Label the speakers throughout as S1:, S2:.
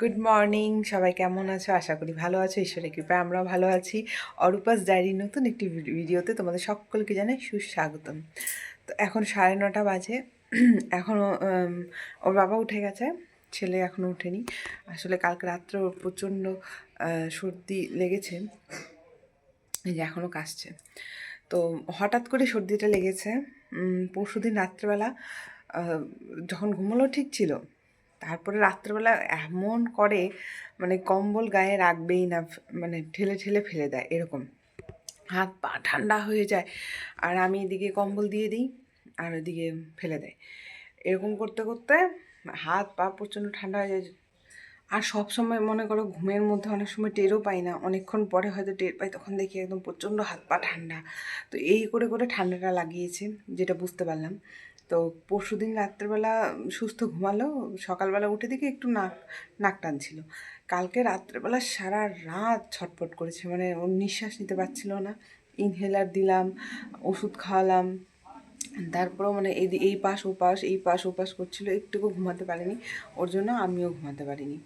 S1: Good morning সবাই কেমন আছো? আশা করি ভালো আছো, ঈশ্বরের কৃপায় আমরাও ভালো আছি। অরূপাস ডায়েরির নতুন একটি ভিডি- ভিডিওতে তোমাদের সকলকে জানাই সুস্বাগতম। তো এখন সাড়ে নটা বাজে। এখনও ওর বাবা উঠে গেছে, ছেলে এখনও উঠেনি আসলে কালকে রাত্রে ওর প্রচণ্ড সর্দি লেগেছে। এই যে এখনও কাশছে। তো হঠাৎ করে সর্দিটা লেগেছে। পরশু দিন রাত্রেবেলা যখন ঘুমোলো ঠিক ছিল তারপরে রাত্রেবেলা এমন করে মানে কম্বল গায়ে রাখবেই না মানে ঠেলে ঠেলে ফেলে দেয়, এরকম। হাত পা ঠান্ডা হয়ে যায়, আর আমি এদিকে কম্বল দিয়ে দিই, আর ওদিকে ফেলে দেয়। এরকম করতে করতে হাত পা প্রচণ্ড ঠান্ডা হয়ে যায়। আর সব সময় মনে করো ঘুমের মধ্যে অনেক সময় টেরও পাই না, অনেকক্ষণ পরে হয়তো টের পাই, তখন দেখি একদম প্রচণ্ড হাত পা ঠান্ডা। তো এই করে করে ঠান্ডাটা লাগিয়েছে, যেটা বুঝতে পারলাম। তো পরশু দিন রাত্রেবেলা সুস্থ ঘুমালো, সকালবেলা উঠে দেখি একটু নাক নাক টানছিল। কালকে রাত্রেবেলা সারা রাত ছটফট করেছে মানে ওর নিঃশ্বাস নিতে পারছিল না। ইনহেলার দিলাম, ওষুধ খাওয়ালাম, তারপরেও মানে এই এই পাশ, ও পাশ, এই পাশ, ও পাশ করছিল, একটুকু ঘুমাতে পারিনি, ওর জন্য আমিও ঘুমাতে পারিনি।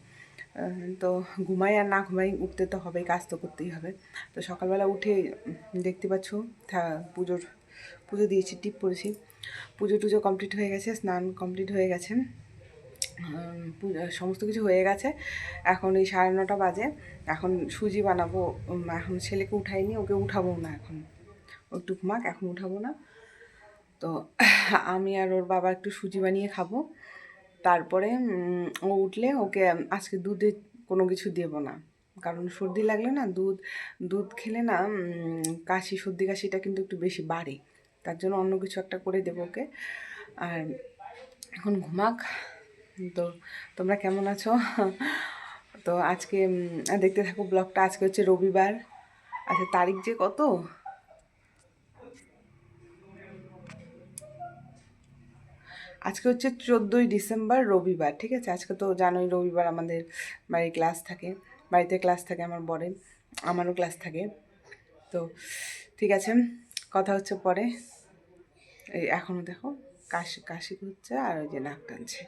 S1: তো ঘুমাই আর না ঘুমাই, উঠতে তো হবেই, কাজ তো করতেই হবে। তো সকালবেলা উঠে দেখতে পাচ্ছ পুজোর পুজো দিয়েছি, টিপ পড়েছি। পুজো টুজো কমপ্লিট হয়ে গেছে, স্নান কমপ্লিট হয়ে গেছে। সমস্ত কিছু হয়ে গেছে। এখন এই সাড়ে নটা বাজে। এখন সুজি বানাবো এখন ছেলেকে উঠাইনি, ওকে উঠাবো না এখন। ও একটু ঘুমাক এখন উঠাবো না। তো আমি আর ওর বাবা একটু সুজি বানিয়ে খাব। তারপরে ও উঠলে ওকে আজকে দুধে কোনো কিছু দেবো না। কারণ সর্দি লাগলে না দুধ দুধ খেলে না কাশি, সর্দি কাশিটা কিন্তু একটু বেশি বাড়ে। তার জন্য অন্য কিছু একটা করে দেবো ওকে। আর এখন ঘুমাক। তো তোমরা কেমন আছো? তো আজকে দেখতে থাকো ব্লগটা। আজকে হচ্ছে রবিবার। আচ্ছা তারিখ যে কত? আজকে হচ্ছে চোদ্দোই ডিসেম্বর রবিবার, ঠিক আছে? আজকে তো জানোই রবিবার আমাদের বাড়ির ক্লাস থাকে। বাড়িতে ক্লাস থাকে আমার বরের, আমারও ক্লাস থাকে। তো ঠিক আছে, কথা হচ্ছে পরে। এই এখনও দেখো, কাশি কাশি হচ্ছে আর ওই যে নাক টানছে।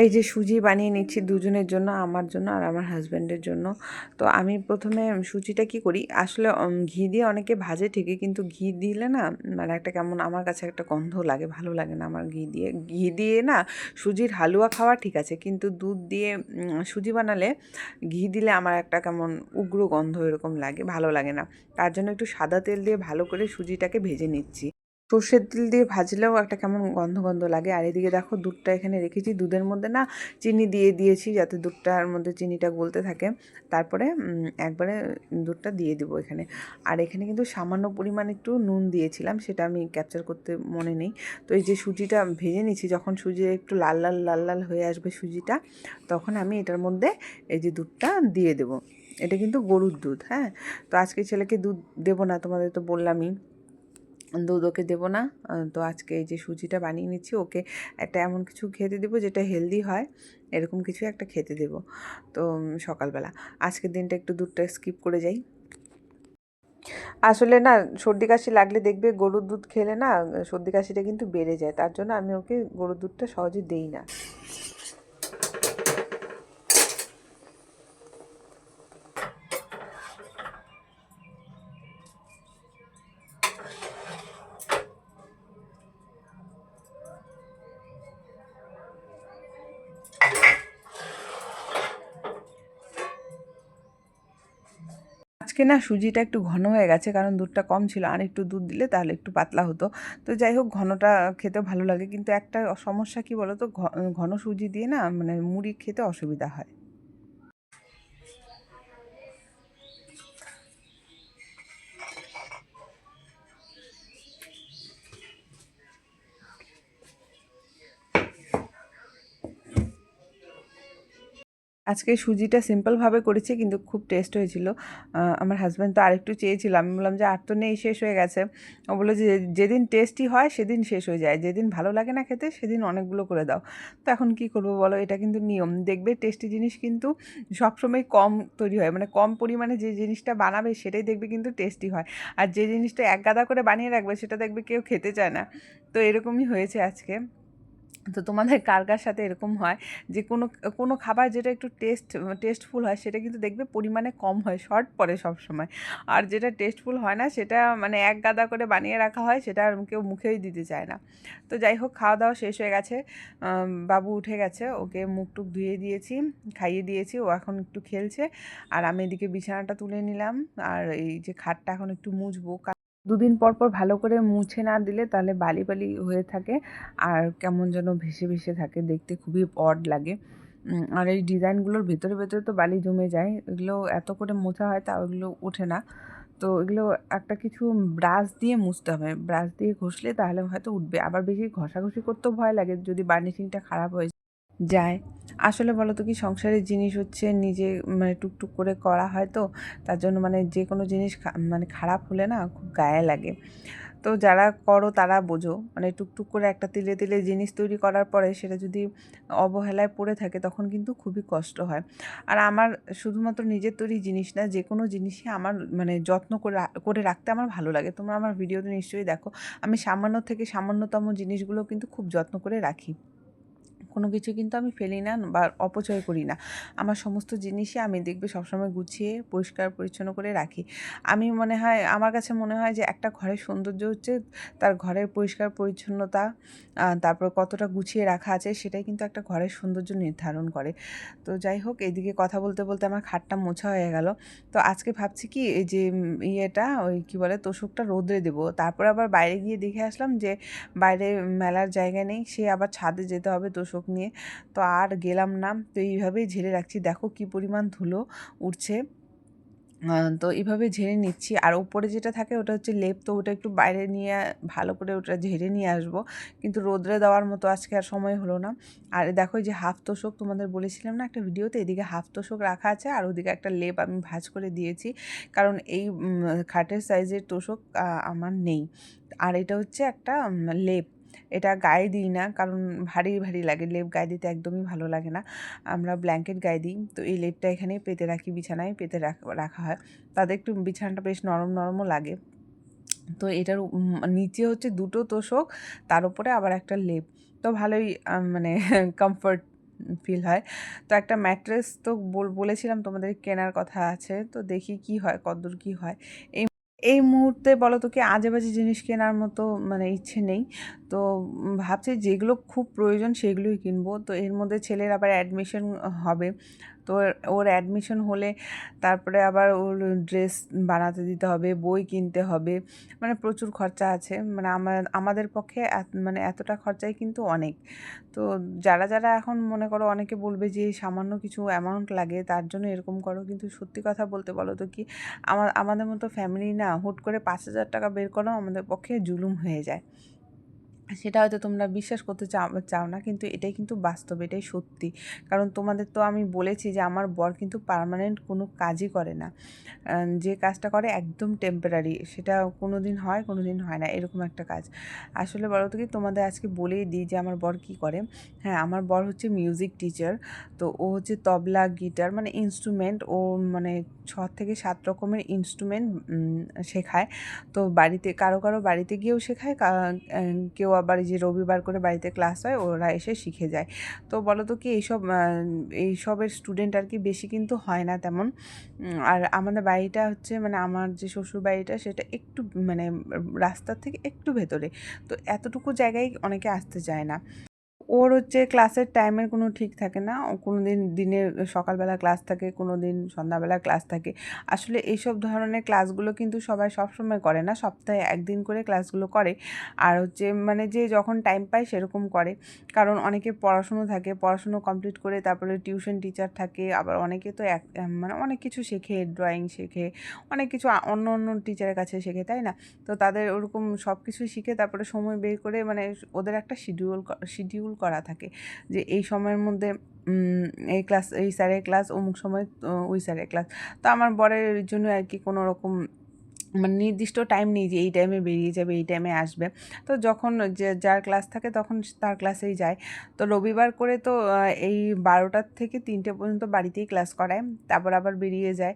S1: এই যে সুজি বানিয়ে নিচ্ছি দুজনের জন্য, আমার জন্য আর আমার হাজব্যান্ডের জন্য। তো আমি প্রথমে সুজিটা কি করি? আসলে ঘি দিয়ে অনেকে ভাজে ঠিকই, কিন্তু ঘি দিলে না মানে একটা কেমন, আমার কাছে একটা গন্ধ লাগে, ভালো লাগে না আমার ঘি দিয়ে। ঘি দিয়ে না সুজির হালুয়া খাওয়া ঠিক আছে, কিন্তু দুধ দিয়ে সুজি বানালে ঘি দিলে আমার একটা কেমন উগ্র গন্ধ এরকম লাগে, ভালো লাগে না। তার জন্য একটু সাদা তেল দিয়ে ভালো করে সুজিটাকে ভেজে নিচ্ছি। সর্ষের তেল দিয়ে ভাজলেও একটা কেমন গন্ধ গন্ধ লাগে। আর এদিকে দেখো দুধটা এখানে রেখেছি। দুধের মধ্যে না চিনি দিয়ে দিয়েছি যাতে দুধটার মধ্যে চিনিটা গলতে থাকে। তারপরে একবারে দুধটা দিয়ে দেবো এখানে। আর এখানে কিন্তু সামান্য পরিমাণ একটু নুন দিয়েছিলাম, সেটা আমি ক্যাপচার করতে মনে নেই। তো এই যে সুজিটা ভেজে নিচ্ছি যখন সুজি একটু লাল লাল লাল লাল হয়ে আসবে সুজিটা, তখন আমি এটার মধ্যে এই যে দুধটা দিয়ে দেবো। এটা কিন্তু গরুর দুধ হ্যাঁ? তো আজকে ছেলেকে দুধ দেবো না, তোমাদের তো বললামই। দুধ ওকে দেবো না। তো আজকে এই যে সুজিটা বানিয়ে নিচ্ছি, ওকে একটা এমন কিছু খেতে দেবো যেটা হেলদি হয়, এরকম কিছু একটা খেতে দেবো। তো সকালবেলা। আজকের দিনটা একটু দুধটা স্কিপ করে যাই। আসলে না, সর্দি কাশি লাগলে দেখবে গরুর দুধ খেলে না, সর্দি কাশিটা কিন্তু বেড়ে যায়। তার জন্য আমি ওকে গরুর দুধটা সহজে দেই না। আজকে না সুজিটা একটু ঘন হয়ে গেছে, কারণ দুধটা কম ছিল। আর একটু দুধ দিলে তাহলে একটু পাতলা হতো। তো যাই হোক, ঘনটা খেতে ভালো লাগে। কিন্তু একটা সমস্যা কি বলো তো ঘন সুজি দিয়ে না মানে মুড়ি খেতে অসুবিধা হয়। আজকে সুজিটা সিম্পলভাবে করেছি, কিন্তু খুব টেস্ট হয়েছিল। আমার হাজব্যান্ড তো আরেকটু চেয়েছিল। আমি বললাম যে, আর তো নেই, শেষ হয়ে গেছে। ও বলল যে, যেদিন টেস্টি হয়, সেদিন শেষ হয়ে যায়। যেদিন ভালো লাগে না খেতে, সেদিন অনেকগুলো করে দাও। তো এখন কি করব বলো? এটা কিন্তু নিয়ম। দেখবে টেস্টি জিনিস কিন্তু সবসময় কম তৈরি হয়। মানে কম পরিমাণে যে জিনিসটা বানাবে, সেটাই দেখবে কিন্তু টেস্টি হয়। আর যে জিনিসটা এক গাদা করে বানিয়ে রাখবে, সেটা দেখবে কেউ খেতে চায় না। তো এরকমই হয়েছে আজকে। তো তোমাদের কার কার সাথে এরকম হয়? যে কোনো কোনো খাবার যেটা একটু টেস্ট টেস্টফুল হয়, সেটা কিন্তু দেখবে পরিমাণে কম হয় শর্ট পড়ে সব সময় আর যেটা টেস্টফুল হয় না, সেটা মানে এক গাদা করে বানিয়ে রাখা হয়, সেটা আর কেউ মুখেই দিতে চায় না। তো যাই হোক, খাওয়া দাওয়া শেষ হয়ে গেছে। বাবু উঠে গেছে, ওকে মুখ টুক ধুয়ে দিয়েছি, খাইয়ে দিয়েছি, ও এখন একটু খেলছে। আর আমি এদিকে বিছানাটা তুলে নিলাম, আর এই যে খাটটা এখন একটু মুছবো দুদিন পর পর ভালো করে মুছে না দিলে তাহলে বালি বালি হয়ে থাকে। আর কেমন যেন ভেসে ভেসে থাকে, দেখতে খুবই অড লাগে। আর এই ডিজাইনগুলোর ভেতরে ভেতরে তো বালি জমে যায়, এগুলো এত করে মোছা হয় তা ওগুলো ওঠে না। তো এগুলো একটা কিছু ব্রাশ দিয়ে মুছতে হবে। ব্রাশ দিয়ে ঘষলে তাহলে হয়তো উঠবে। আবার বেশি ঘষাঘষি করতেও ভয় লাগে যদি বার্নিশিংটা খারাপ হয়ে যায়। আসলে বলো তো কি সংসারের জিনিস হচ্ছে নিজে মানে টুকটুক করে করা হয় তো, তার জন্য মানে যে কোনো জিনিস মানে খারাপ হলে না খুব গায়ে লাগে। তো যারা করো তারা বোঝো মানে টুকটুক করে একটা তিলে তিলে জিনিস তৈরি করার পরে সেটা যদি অবহেলায় পড়ে থাকে তখন কিন্তু খুবই কষ্ট হয়। আর আমার শুধুমাত্র নিজের তৈরি জিনিস না, যে কোনো জিনিসই আমার মানে যত্ন করে করে রাখতে আমার ভালো লাগে। তোমরা আমার ভিডিওতে নিশ্চয়ই দেখো, আমি সামান্য থেকে সামান্যতম জিনিসগুলো কিন্তু খুব যত্ন করে রাখি। কোনো কিছু কিন্তু আমি ফেলি না বা অপচয় করি না। আমার সমস্ত জিনিসই আমি দেখবে সবসময় গুছিয়ে, পরিষ্কার, পরিচ্ছন্ন করে রাখি। আমি মনে হয়, আমার কাছে মনে হয় যে একটা ঘরের সৌন্দর্য হচ্ছে তার ঘরের পরিষ্কার পরিচ্ছন্নতা তারপর কতটা গুছিয়ে রাখা আছে সেটাই কিন্তু একটা ঘরের সৌন্দর্য নির্ধারণ করে। তো যাই হোক, এদিকে কথা বলতে বলতে আমার খাটটা মোছা হয়ে গেল। তো আজকে ভাবছি কি, এই যে ইয়েটা, ওই কী বলে, তোষকটা রোদে দেবো। তারপর আবার বাইরে গিয়ে দেখে আসলাম যে বাইরে মেলার জায়গা নেই, সে আবার ছাদে যেতে হবে তোষক নিয়ে। তো আর গেলাম না। তো এইভাবেই ঝেড়ে রাখছি। দেখো কি পরিমাণ ধুলো উঠছে। তো এইভাবে ঝেড়ে নিচ্ছি। আর উপরে যেটা থাকে ওটা হচ্ছে লেপ। তো ওটা একটু বাইরে নিয়ে ভালো করে ওটা ঝেড়ে নিয়ে আসব। কিন্তু রোদ্রে দেওয়ার মতো আজকে আর সময় হলো না। আর দেখো যে হাফ তোষক তোমাদের বলেছিলাম না একটা ভিডিওতে, এদিকে হাফ তোষক রাখা আছে আর ওদিকে একটা লেপ আমি ভাঁজ করে দিয়েছি। কারণ এই খাটের সাইজের তোষক আমার নেই। আর এটা হচ্ছে একটা লেপ। এটা গায়ে দিই না, কারণ ভারী ভারী লাগে। লেপ গায়ে দিতে একদমই ভালো লাগে না। আমরা ব্ল্যাঙ্কেট গায়ে দিই। তো এই লেপটা এখানে পেতে রাখি, বিছানায় পেতে রাখ- হয়। তাদের একটু বিছানাটা বেশ নরম, নরমও লাগে। তো এটার নিচে হচ্ছে দুটো তোষক, তার উপরে আবার একটা লেপ। তো ভালোই মানে কমফর্ট ফিল হয়। তো একটা ম্যাট্রেস তো বল- বলেছিলাম তোমাদের কেনার কথা আছে। তো দেখি কি হয়, কতদূর কি হয়। এই এই মুহূর্তে বলো তো কি আজে বাজে জিনিস কেনার মতো মানে ইচ্ছে নেই। তো ভাবছি যেগুলো খুব প্রয়োজন সেগুলোই কিনবো। তো এর মধ্যে ছেলের আবার অ্যাডমিশন হবে। তো ওর- অ্যাডমিশন হলে তারপরে আবার ওর ড্রেস বানাতে দিতে হবে, বই কিনতে হবে। মানে প্রচুর খরচা আছে। মানে আমার আমাদের পক্ষে মানে এতটা খরচাই কিন্তু অনেক। তো যারা যারা এখন মনে করো অনেকে বলবে যে সামান্য কিছু অ্যামাউন্ট লাগে, তার জন্য এরকম করো। কিন্তু সত্যি কথা বলতে বলো তো কি আমার আমাদের মতো ফ্যামিলি না হুট করে পাঁচ হাজার টাকা বের করো আমাদের পক্ষে জুলুম হয়ে যায়। সেটা হয়তো তোমরা বিশ্বাস করতে চাও চাও না, কিন্তু এটাই কিন্তু বাস্তব, এটাই সত্যি। কারণ তোমাদের তো আমি বলেছি যে আমার বর কিন্তু পার্মানেন্ট কোনো কাজই করে না। যে কাজটা করে একদম টেম্পোরারি সেটা কোনো দিন হয় কোনো দিন হয় না, এরকম একটা কাজ। আসলে বলো তো কি, তোমাদের আজকে বলেই দিই যে আমার বর কী করে। হ্যাঁ আমার বর হচ্ছে মিউজিক টিচার তো ও হচ্ছে তবলা গিটার মানে ইনস্ট্রুমেন্ট ও মানে ছ থেকে সাত রকমের ইনস্ট্রুমেন্ট শেখায়। তো বাড়িতে, কারও কারও বাড়িতে গিয়েও শেখায় কেউ এই যে রবিবার করে বাড়িতে ক্লাস হয়, ওরা এসে শিখে যায়। তো বলো তো কি, এইসব এইসবের স্টুডেন্ট আর কি বেশি কিন্তু হয় না তেমন। আর আমাদের বাড়িটা হচ্ছে মানে আমার যে শ্বশুর বাড়িটা, সেটা একটু মানে রাস্তার থেকে একটু ভেতরে। তো এতটুকু জায়গায় অনেকে আসতে চায় না। ওর হচ্ছে ক্লাসের টাইমের কোনো ঠিক থাকে না। কোনো দিন দিনের সকালবেলা ক্লাস থাকে কোনো দিন সন্ধ্যাবেলা ক্লাস থাকে। আসলে এইসব ধরনের ক্লাসগুলো কিন্তু সবাই সবসময় করে না, সপ্তাহে একদিন করে ক্লাসগুলো করে। আর হচ্ছে মানে যে যখন টাইম পায় সেরকম করে। কারণ অনেকে পড়াশুনো থাকে, পড়াশুনো কমপ্লিট করে তারপরে টিউশন টিচার থাকে, আবার অনেকে তো এক মানে অনেক কিছু শেখে, ড্রয়িং শেখে, অনেক কিছু অন্য অন্য টিচারের কাছে শেখে, তাই না? তো তাদের ওরকম সব কিছু শিখে তারপরে সময় বের করে মানে ওদের একটা শিডিউল শিডিউল শিডিউল করা থাকে। যে এই সময়ের মধ্যে এই ক্লাস, এই স্যারের ক্লাস, অমুক সময় ওই স্যারের ক্লাস। তো আমার বরের জন্য আর কি কোনো রকম মানে নির্দিষ্ট টাইম নেই যে এই টাইমে বেরিয়ে যাবে, এই টাইমে আসবে। তো যখন যে, যার ক্লাস থাকে তখন তার ক্লাসেই যায়। তো রবিবার করে তো এই বারোটার থেকে তিনটে পর্যন্ত বাড়িতেই ক্লাস করায়। তারপর আবার বেরিয়ে যায়।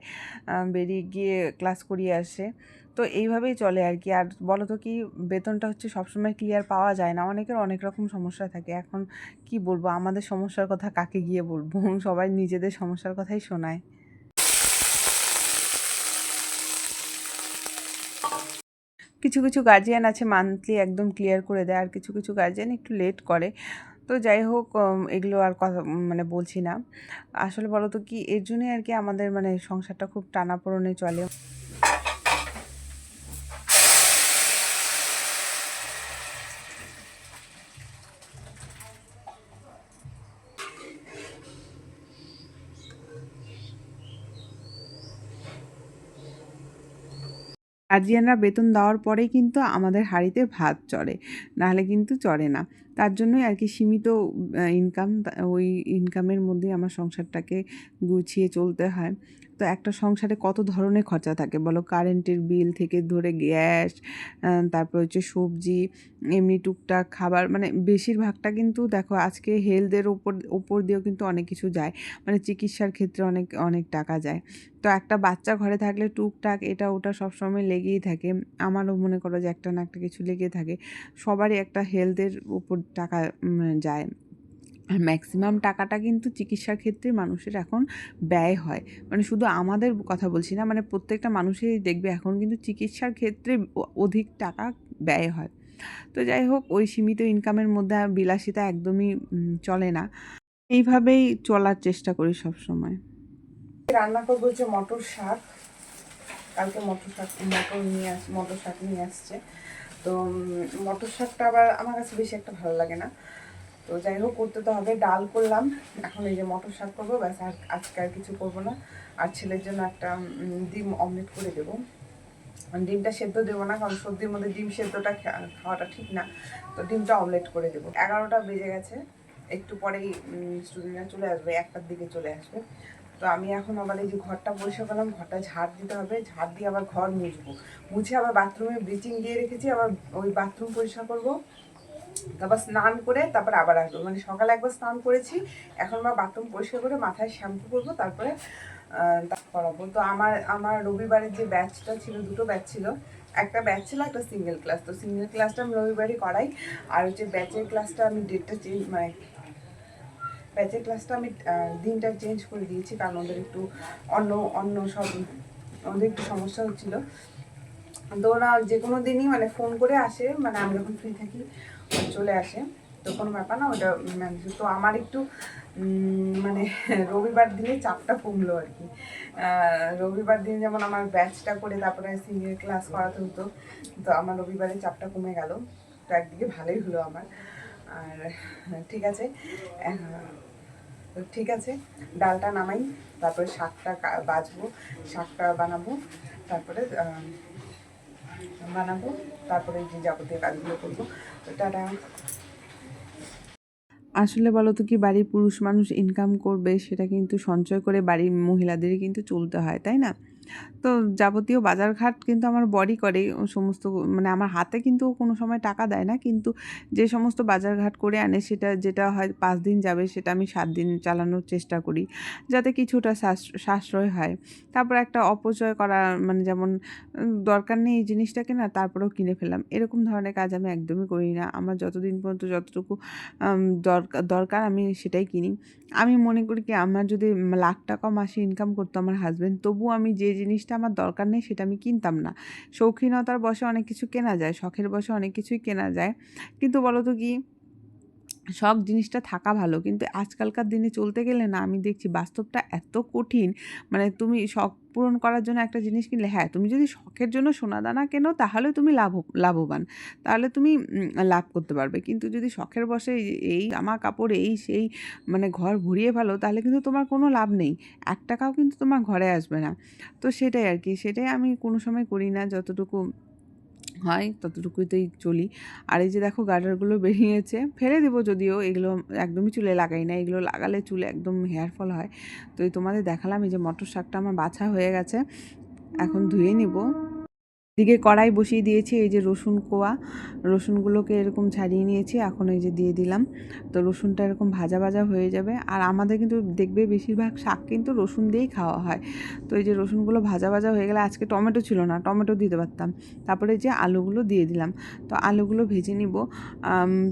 S1: বেরিয়ে গিয়ে ক্লাস করিয়ে আসে। তো এইভাবেই চলে আর কি আর বলো তো কি, বেতনটা হচ্ছে সবসময় ক্লিয়ার পাওয়া যায় না। অনেকের অনেক রকম সমস্যা থাকে। এখন কি বলব, আমাদের সমস্যার কথা কাকে গিয়ে বলব? সবাই নিজেদের সমস্যার কথাই শোনায়। কিছু কিছু গার্জিয়ান আছে মান্থলি একদম ক্লিয়ার করে দেয়। আর কিছু কিছু গার্জিয়ান একটু লেট করে। তো যাই হোক এগুলো আর কথা মানে বলছি না। আসলে বলো তো কি, এর জন্যই আর কি আমাদের মানে সংসারটা খুব টানাপোড়নে চলে। গার্জিয়ানরা বেতন দেওয়ার পরেই কিন্তু আমাদের হাড়িতে ভাত চড়ে, নাহলে কিন্তু চড়ে না। তার জন্যই আর কি সীমিত ইনকাম ওই ইনকামের মধ্যেই আমার সংসারটাকে গুছিয়ে চলতে হয়। তো একটা সংসারে কত ধরনের খরচা থাকে? বলো কারেন্টের বিল থেকে ধরে গ্যাস তারপর হচ্ছে সবজি, এমনি টুকটাক খাবার মানে বেশিরভাগটা কিন্তু দেখো আজকে হেলথের ওপর ওপর দিয়েও কিন্তু অনেক কিছু যায়। মানে চিকিৎসার ক্ষেত্রে অনেক অনেক টাকা যায়। তো একটা বাচ্চা ঘরে থাকলে টুকটাক এটা ওটা সবসময় লেগেই থাকে। আমারও মনে করো যে একটা না একটা কিছু লেগে থাকে। সবারই একটা হেলথের উপর টাকা যায়। ম্যাক্সিমাম টাকাটা কিন্তু চিকিৎসার ক্ষেত্রে মানুষের এখন ব্যয় হয়। মানে শুধু আমাদের কথা বলছি না মানে প্রত্যেকটা মানুষেরই দেখবে এখন কিন্তু চিকিৎসার ক্ষেত্রে অধিক টাকা ব্যয় হয়। তো যাই হোক, ওই সীমিত ইনকামের মধ্যে বিলাসিতা একদমই চলে না। এইভাবেই চলার চেষ্টা করি সব সময় রান্না করব হচ্ছে মটর শাক। কালকে মটর শাক, মটর নিয়ে আস, মটর শাক নিয়ে আসছে। তো মটর শাকটা আবার আমার কাছে বেশি একটা ভালো লাগে না। তো যাই হোক, করতে তো হবে। ডাল করলাম। এখন এই যে মটর শাক করব, ব্যাস আর আজকে আর কিছু করব না। আর ছেলের জন্য একটা ডিম অমলেট করে দেবো। ডিমটা সেদ্ধ দেবো না, কারণ সর্দির মধ্যে ডিম সেদ্ধটা খাওয়াটা ঠিক না। তো ডিমটা অমলেট করে দেবো। এগারোটা বেজে গেছে। একটু পরেই স্টুডেন্টরা চলে আসবে, একটার দিকে চলে আসবে। তো আমি এখন আবার এই যে ঘরটা পরিষ্কার করলাম, ঘরটা ঝাড় দিতে হবে। ঝাড় দিয়ে আবার ঘর মুছবো। মুছে আবার বাথরুমে ব্লিচিং দিয়ে রেখেছি, আবার ওই বাথরুম পরিষ্কার করব। তারপর স্নান করে তারপর আবার আসব। মানে সকালে একবার স্নান করেছি, এখন আবার বাথরুম পরিষ্কার করে মাথায় শ্যাম্পু করব, তারপরে করাবো। তো আমার আমার রবিবারের যে ব্যাচটা ছিল, দুটো ব্যাচ ছিল। একটা ব্যাচ ছিল, একটা সিঙ্গেল ক্লাস। তো সিঙ্গেল ক্লাসটা আমি রবিবারই করাই। আর হচ্ছে ব্যাচের ক্লাসটা আমি ডেটটা চেঞ্জ মানে ব্যাচের ক্লাসটা আমি দিনটা চেঞ্জ করে দিয়েছি, কারণ ওদের একটু অন্য অন্য সব, ওদের একটু সমস্যা হচ্ছিল। তো ওরা যে কোনো দিনই মানে ফোন করে আসে মানে আমি যখন ফ্রি থাকি চলে আসে। তো কোনো ব্যাপার না ওটা manage- তো আমার একটু মানে রবিবার দিনে চাপটা কমলো আর কি। রবিবার দিন যেমন আমার ব্যাচটা করে তারপরে সিনিয়র ক্লাস করাতে হতো, তো আমার রবিবারে চাপটা কমে গেল। তো একদিকে ভালোই হলো আমার। আর ঠিক আছে ঠিক আছে, ডালটা নামাই, তারপরে শাকটা বাজবো, শাকটা বানাবো, তারপরে বানাবো, তারপরে যে যাবতীয় কাজগুলো করব আসলে বলো তো কি, বাড়ির পুরুষ মানুষ ইনকাম করবে, সেটা কিন্তু সঞ্চয় করে বাড়ির মহিলাদেরই কিন্তু চলতে হয়, তাই না? তো যাবতীয় বাজারঘাট কিন্তু আমার বডি করে সমস্ত মানে আমার হাতে কিন্তু কোনো সময় টাকা দেয় না। কিন্তু যে সমস্ত বাজারঘাট করে আনে, সেটা যেটা হয় পাঁচ দিন যাবে, সেটা আমি সাত দিন চালানোর চেষ্টা করি, যাতে কিছুটা সাশ্র- সাশ্রয় হয়। তারপর একটা অপচয় করা মানে যেমন দরকার নেই এই জিনিসটাকে না, তারপরেও কিনে ফেললাম। এরকম ধরনের কাজ আমি একদমই করি না। আমার যতদিন পর্যন্ত যতটুকু দরকার দরকার আমি সেটাই কিনি। আমি মনে করি কি, আমার যদি লাখ টাকা মাসে ইনকাম করতো আমার হাজব্যান্ড তবুও আমি যে জিনিসটা আমার দরকার নেই সেটা আমি কিনতাম না। শৌখিনতার বসে অনেক কিছু কেনা যায়, শখের বসে অনেক কিছুই কেনা যায়। কিন্তু বলো তো কি শখ জিনিসটা থাকা ভালো। কিন্তু আজকালকার দিনে চলতে গেলে না, আমি দেখছি বাস্তবটা এত কঠিন। মানে তুমি শখ পূরণ করার জন্য একটা জিনিস কিনলে হ্যাঁ তুমি যদি শখের জন্য সোনা দানা কেনো, তাহলে তুমি লাভ, লাভবান। তাহলে তুমি লাভ করতে পারবে। কিন্তু যদি শখের বসে এই- এই জামা কাপড় এই সেই মানে ঘর ভরিয়ে ফেলো, তাহলে কিন্তু তোমার কোনো লাভ নেই। এক টাকাও কিন্তু তোমার ঘরে আসবে না। তো সেটাই আর কি সেটাই আমি কোনো সময় করি না, যতটুকু হয়, ততটুকুতেই চলি। আর এই যে দেখো গার্ডারগুলো বেরিয়েছে, ফেলে দেবো যদিও এগুলো একদমই চুলে লাগাই না এগুলো লাগালে চুলে একদম হেয়ার ফল হয়। তো এই তোমাদের দেখালাম, এই যে মটর শাকটা আমার বাছা হয়ে গেছে, এখন ধুয়ে নিব। দিকে কড়াই বসিয়ে দিয়েছি, এই যে রসুন কোয়া। রসুনগুলোকে এরকম ছাড়িয়ে নিয়েছি, এখন এই যে দিয়ে দিলাম। তো রসুনটা এরকম ভাজা ভাজা হয়ে যাবে। আর আমাদের কিন্তু দেখবে বেশিরভাগ শাক কিন্তু রসুন দিয়েই খাওয়া হয়। তো এই যে রসুনগুলো ভাজা ভাজা হয়ে গেলে আজকে টমেটো ছিল না, টমেটো দিতে পারতাম। তারপরে যে আলুগুলো দিয়ে দিলাম। তো আলুগুলো ভেজে নিব।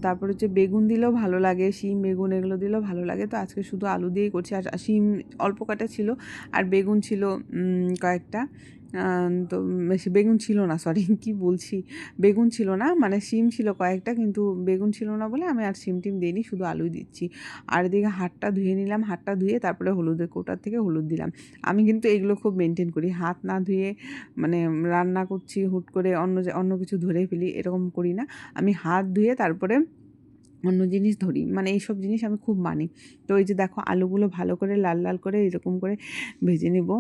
S1: তারপরে হচ্ছে বেগুন দিলেও ভালো লাগে, শিম, বেগুন এগুলো দিলেও ভালো লাগে। তো আজকে শুধু আলু দিয়েই করছি। আর শিম অল্প কাটা ছিল, আর বেগুন ছিল কয়েকটা। তো বেগুন ছিল না সরি কি বলছি? বেগুন ছিল না মানে সিম ছিল কয়েকটা, কিন্তু বেগুন ছিল না বলে আমি আর সিম টিম দিইনি, শুধু আলুই দিচ্ছি। আর এদিকে হাতটা ধুয়ে নিলাম হাতটা ধুয়ে তারপরে হলুদের কোটার থেকে হলুদ দিলাম। আমি কিন্তু এগুলো খুব মেনটেন করি, হাত না ধুয়ে মানে রান্না করছি, হুট করে অন্য অন্য কিছু ধরে ফেলি, এরকম করি না। আমি হাত ধুয়ে তারপরে অন্য জিনিস ধরি। মানে এইসব জিনিস আমি খুব মানি। তো এই যে দেখো, আলুগুলো ভালো করে লাল লাল করে এরকম করে ভেজে নেব।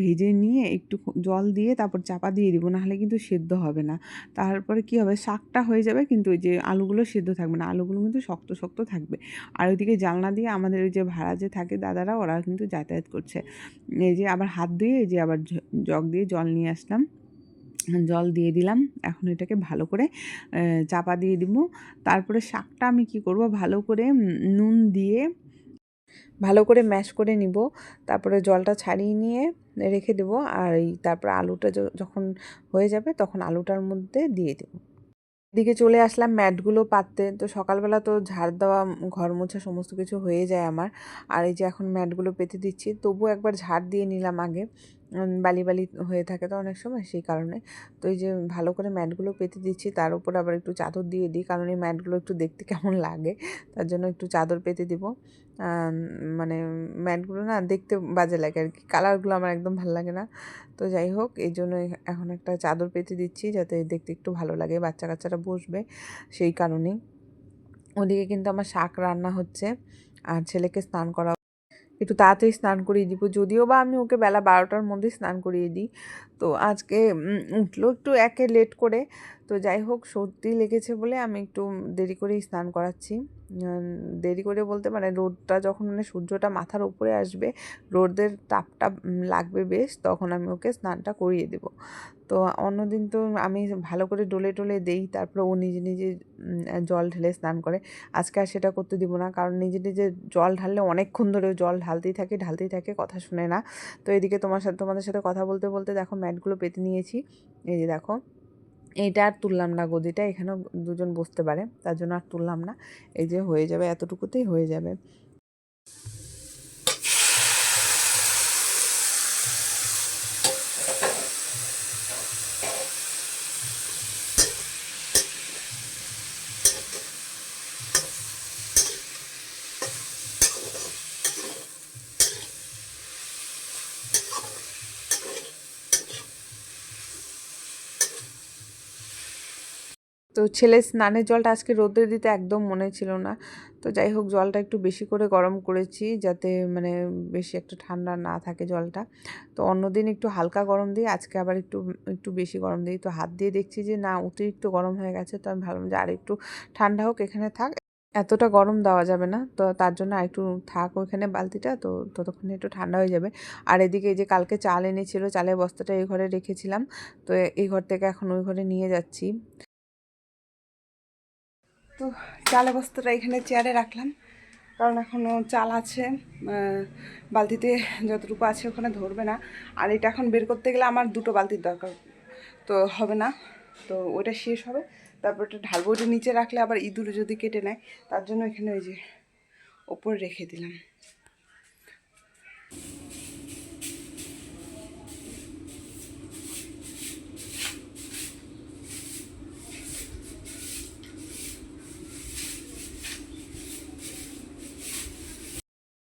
S1: ভেজে নিয়ে একটু জল দিয়ে তারপর চাপা দিয়ে দিব, নাহলে কিন্তু সেদ্ধ হবে না। তারপরে কি হবে, শাকটা হয়ে যাবে কিন্তু ওই যে আলুগুলো সেদ্ধ থাকবে না। আলুগুলো কিন্তু শক্ত শক্ত থাকবে। আর ওইদিকে জানলা দিয়ে আমাদের ওই যে ভাড়া যে থাকে দাদারা, ওরা কিন্তু যাতায়াত করছে। এই যে আবার হাত ধুয়ে এই যে আবার জগ দিয়ে জল নিয়ে আসলাম। জল দিয়ে দিলাম। এখন এটাকে ভালো করে চাপা দিয়ে দিব। তারপরে শাকটা আমি কি করব? ভালো করে নুন দিয়ে ভালো করে ম্যাশ করে নিব। তারপরে জলটা ছাড়িয়ে নিয়ে রেখে দেবো। আর এই তারপরে আলুটা যখন হয়ে যাবে তখন আলুটার মধ্যে দিয়ে দেবো। এদিকে চলে আসলাম ম্যাটগুলো পাততে। তো সকালবেলা তো ঝাড় দেওয়া, ঘর মোছা সমস্ত কিছু হয়ে যায় আমার। আর এই যে এখন ম্যাটগুলো পেতে দিচ্ছি তবু একবার ঝাড় দিয়ে নিলাম আগে। বালি বালি হয়ে থাকে তো অনেক সময় সেই কারণে। তো এই যে ভালো করে ম্যাটগুলো পেতে দিচ্ছি, তার উপর আবার একটু চাদর দিয়ে দিই, কারণ এই ম্যাটগুলো একটু দেখতে কেমন লাগে, তার জন্য একটু চাদর পেতে দিব। মানে ম্যাটগুলো না দেখতে বাজে লাগে আর কি কালারগুলো আমার একদম ভালো লাগে না। তো যাই হোক, এই জন্য এখন একটা চাদর পেতে দিচ্ছি, যাতে দেখতে একটু ভালো লাগে, বাচ্চা কাচ্চারা বসবে সেই কারণেই। ওদিকে কিন্তু আমার শাক রান্না হচ্ছে, আর ছেলেকে স্নান করা একটু তাড়াতাড়ি স্নান করিয়ে দিব। যদিও বা আমি ওকে বেলা বারোটার মধ্যে স্নান করিয়ে দিই। তো আজকে উঠল একটু একে লেট করে। তো যাই হোক, সর্দি লেগেছে বলে আমি একটু দেরি করেই স্নান করাচ্ছি। দেরি করে বলতে মানে রোদটা যখন মানে সূর্যটা মাথার উপরে আসবে, রোদের তাপটা লাগবে বেশ, তখন আমি ওকে স্নানটা করিয়ে দেব। তো অন্যদিন তো আমি ভালো করে ডলে টলে দেই, তারপরে ও নিজে নিজে জল ঢেলে স্নান করে। আজকে আর সেটা করতে দিব না, কারণ নিজে নিজে জল ঢাললে অনেকক্ষণ ধরে জল ঢালতেই থাকে ঢালতেই থাকে, কথা শুনে না। তো এদিকে তোমার সাথে, তোমাদের সাথে কথা বলতে বলতে দেখো ম্যাটগুলো পেতে নিয়েছি। এই যে দেখো, এইটা আর তুললাম না গদিটা, এখানেও দুজন বসতে পারে, তার জন্য আর তুললাম না। এই যে হয়ে যাবে, এতটুকুতেই হয়ে যাবে। তো ছেলে স্নানের জলটা আজকে রোদে দিতে একদম মনে ছিল না। তো যাই হোক, জলটা একটু বেশি করে গরম করেছি যাতে মানে বেশি একটু ঠান্ডা না থাকে জলটা। তো অন্যদিন একটু হালকা গরম দিই আজকে আবার একটু একটু বেশি গরম দিই তো হাত দিয়ে দেখছি যে না, অতিরিক্ত গরম হয়ে গেছে। তো আমি ভাবলাম যে আর একটু ঠান্ডা হোক, এখানে থাক। এতটা গরম দেওয়া যাবে না। তো তার জন্য একটু থাক ওইখানে বালতিটা, তো ততক্ষণে একটু ঠান্ডা হয়ে যাবে। আর এদিকে এই যে কালকে চাল এনেছিল, চালের বস্তাটা এই ঘরে রেখেছিলাম। তো এই ঘর থেকে এখন ওই ঘরে নিয়ে যাচ্ছি। তো চালে বস্তাটা এখানে চেয়ারে রাখলাম, কারণ এখনও চাল আছে বালতিতে যতটুকু আছে ওখানে ধরবে না। আর এটা এখন বের করতে গেলে আমার দুটো বালতির দরকার, তো হবে না। তো ওটা শেষ হবে, তারপর ওটা ঢালবো ওটা নিচে রাখলে আবার ইঁদুর যদি কেটে নেয়, তার জন্য এখানে ওই যে ওপর রেখে দিলাম।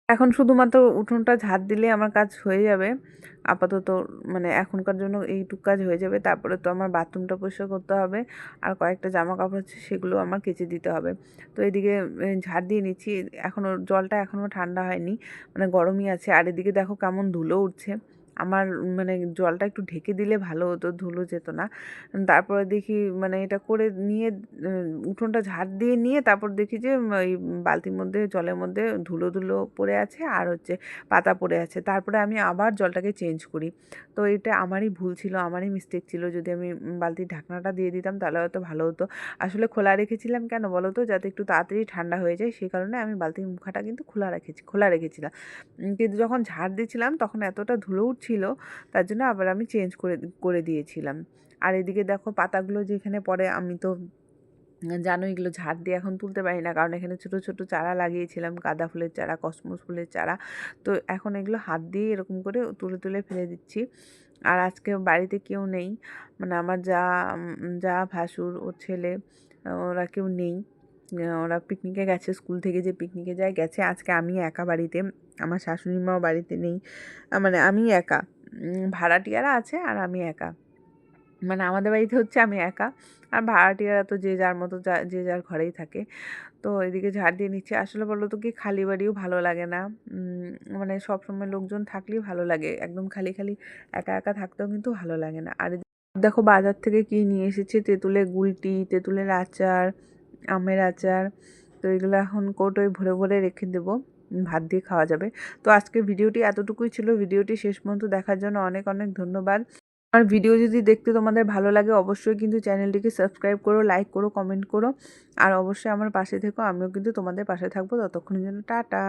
S1: এখন শুধুমাত্র উঠোনটা ঝাড় দিলে আমার কাজ হয়ে যাবে। আপাতত মানে এখনকার জন্য এইটুক কাজ হয়ে যাবে। তারপরে তো আমার বাথরুমটা পরিষ্কার করতে হবে। আর কয়েকটা জামা কাপড় আছে, সেগুলো আমার কেচে দিতে হবে। তো এদিকে ঝাড় দিয়ে নিচ্ছি। এখনও জলটা এখনও ঠান্ডা হয়নি মানে গরমই আছে। আর এদিকে দেখো কেমন ধুলো উঠছে। আমার মানে জলটা একটু ঢেকে দিলে ভালো হতো, ধুলো যেত না। তারপরে দেখি মানে এটা করে নিয়ে উঠোনটা ঝাড় দিয়ে নিয়ে তারপর দেখি যে ওই বালতির মধ্যে, জলের মধ্যে ধুলো ধুলো পড়ে আছে আর হচ্ছে পাতা পড়ে আছে। তারপরে আমি আবার জলটাকে চেঞ্জ করি। তো এটা আমারই ভুল ছিল, আমারই মিস্টেক ছিল। যদি আমি বালতির ঢাকনাটা দিয়ে দিতাম তাহলে হয়তো ভালো হতো। আসলে খোলা রেখেছিলাম কেন বলো তো? যাতে একটু তাড়াতাড়ি ঠান্ডা হয়ে যায়। সেই কারণে আমি বালতির মুখাটা কিন্তু খোলা রেখেছি, খোলা রেখেছিলাম। কিন্তু যখন ঝাড় দিয়েছিলাম তখন এতটা ধুলো উঠছিল তার জন্য আবার আমি চেঞ্জ করে করে দিয়েছিলাম। আর এদিকে দেখো পাতাগুলো যেখানে পড়ে, আমি তো জানো এগুলো ঝাড় দিয়ে এখন তুলতে পারি না, কারণ এখানে ছোট ছোট চারা লাগিয়েছিলাম, গাঁদা ফুলের চারা, কসমস ফুলের চারা। তো এখন এগুলো হাত দিয়ে এরকম করে তুলে তুলে ফেলে দিচ্ছি। আর আজকে বাড়িতে কেউ নেই মানে আমার যা যা ভাসুর, ওর ছেলে, ওরা কেউ নেই। ওরা পিকনিকে গেছে স্কুল থেকে যে পিকনিকে যায়, গেছে আজকে আমি একা বাড়িতে। আমার শাশুড়ি মাও বাড়িতে নেই। মানে আমি একা। ভাড়াটিয়ারা আছে আর আমি একা। মানে আমাদের বাড়িতে হচ্ছে আমি একা। আর ভাড়াটিয়ারা তো যে যার মতো যা যার ঘরেই থাকে। তো এদিকে ঝাড় দিয়ে নিচ্ছে। আসলে বলো তো কি, খালি বাড়িও ভালো লাগে না। মানে সব সময় লোকজন থাকলেই ভালো লাগে। একদম খালি খালি একা একা থাকতেও কিন্তু ভালো লাগে না। আর দেখো বাজার থেকে কি নিয়ে এসেছে? তেঁতুলের গুলটি, তেঁতুলের আচার, আমের আচার। তো এগুলো এখন কৌটোয় ভরে ভরে রেখে দেবো। ভাত দিয়ে খাওয়া যাবে। তো আজকে ভিডিওটি এতটুকুই ছিল। ভিডিওটি শেষ পর্যন্ত দেখার জন্য অনেক অনেক ধন্যবাদ। আমার ভিডিও যদি দেখতে তোমাদের ভালো লাগে, অবশ্যই কিন্তু চ্যানেলটিকে সাবস্ক্রাইব করো, লাইক করো, কমেন্ট করো। আর অবশ্যই আমার পাশে থেকো। আমিও কিন্তু তোমাদের পাশে থাকব। ততক্ষণের জন্য টাটা।